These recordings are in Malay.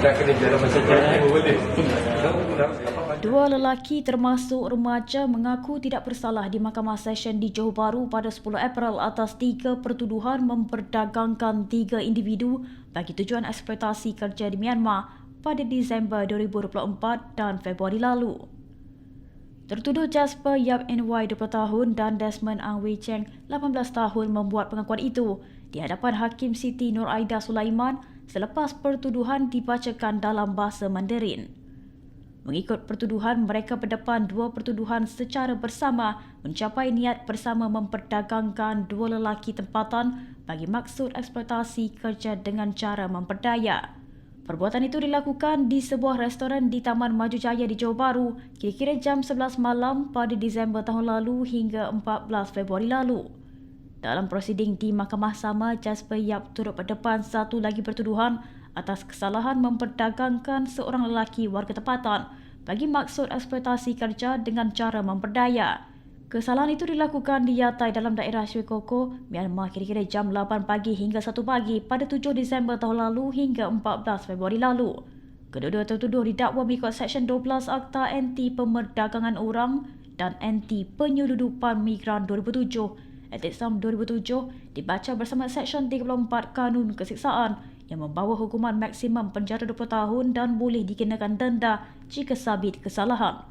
kena jalan macam jalan boleh. Dua lelaki termasuk remaja mengaku tidak bersalah di Mahkamah Session di Johor Bahru pada 10 April atas tiga pertuduhan memperdagangkan tiga individu bagi tujuan eksploitasi kerja di Myanmar pada Disember 2024 dan Februari lalu. Tertuduh Jasper Yap NY 20 tahun dan Desmond Ang Wei Cheng 18 tahun membuat pengakuan itu di hadapan Hakim Siti Nur Aida Sulaiman selepas pertuduhan dibacakan dalam bahasa Mandarin. Mengikut pertuduhan, mereka berdepan dua pertuduhan secara bersama mencapai niat bersama memperdagangkan dua lelaki tempatan bagi maksud eksploitasi kerja dengan cara memperdaya. Perbuatan itu dilakukan di sebuah restoran di Taman Maju Jaya di Johor Bahru kira-kira jam 11 malam pada Disember tahun lalu hingga 14 Februari lalu. Dalam prosiding di mahkamah sama, Jasper Yap turut berdepan satu lagi pertuduhan atas kesalahan memperdagangkan seorang lelaki warga tempatan bagi maksud eksploitasi kerja dengan cara memperdaya. Kesalahan itu dilakukan di Yatai dalam daerah Sri Koko, Myanmar kira-kira jam 8 pagi hingga 1 pagi pada 7 Disember tahun lalu hingga 14 Februari lalu. Kedua-dua tertuduh didakwa mengikut Seksyen 12 Akta Anti Pemerdagangan Orang dan Anti Penyeludupan Migran 2007 Etik SAM 2007 dibaca bersama Seksyen 34 Kanun Kesiksaan yang membawa hukuman maksimum penjara 20 tahun dan boleh dikenakan denda jika sabit kesalahan.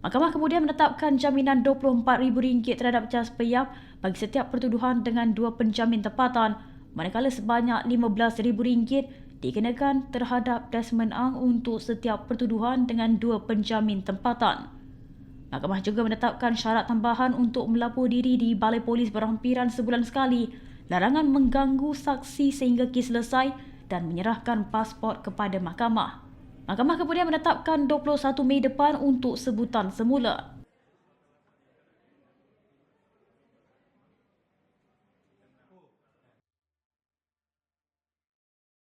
Mahkamah kemudian menetapkan jaminan RM24,000 terhadap Jas Peyap bagi setiap pertuduhan dengan dua penjamin tempatan manakala sebanyak RM15,000 dikenakan terhadap Desmond Ang untuk setiap pertuduhan dengan dua penjamin tempatan. Mahkamah juga menetapkan syarat tambahan untuk melapor diri di Balai Polis berhampiran sebulan sekali larangan mengganggu saksi sehingga kes selesai dan menyerahkan pasport kepada mahkamah. Mahkamah kemudian menetapkan 21 Mei depan untuk sebutan semula.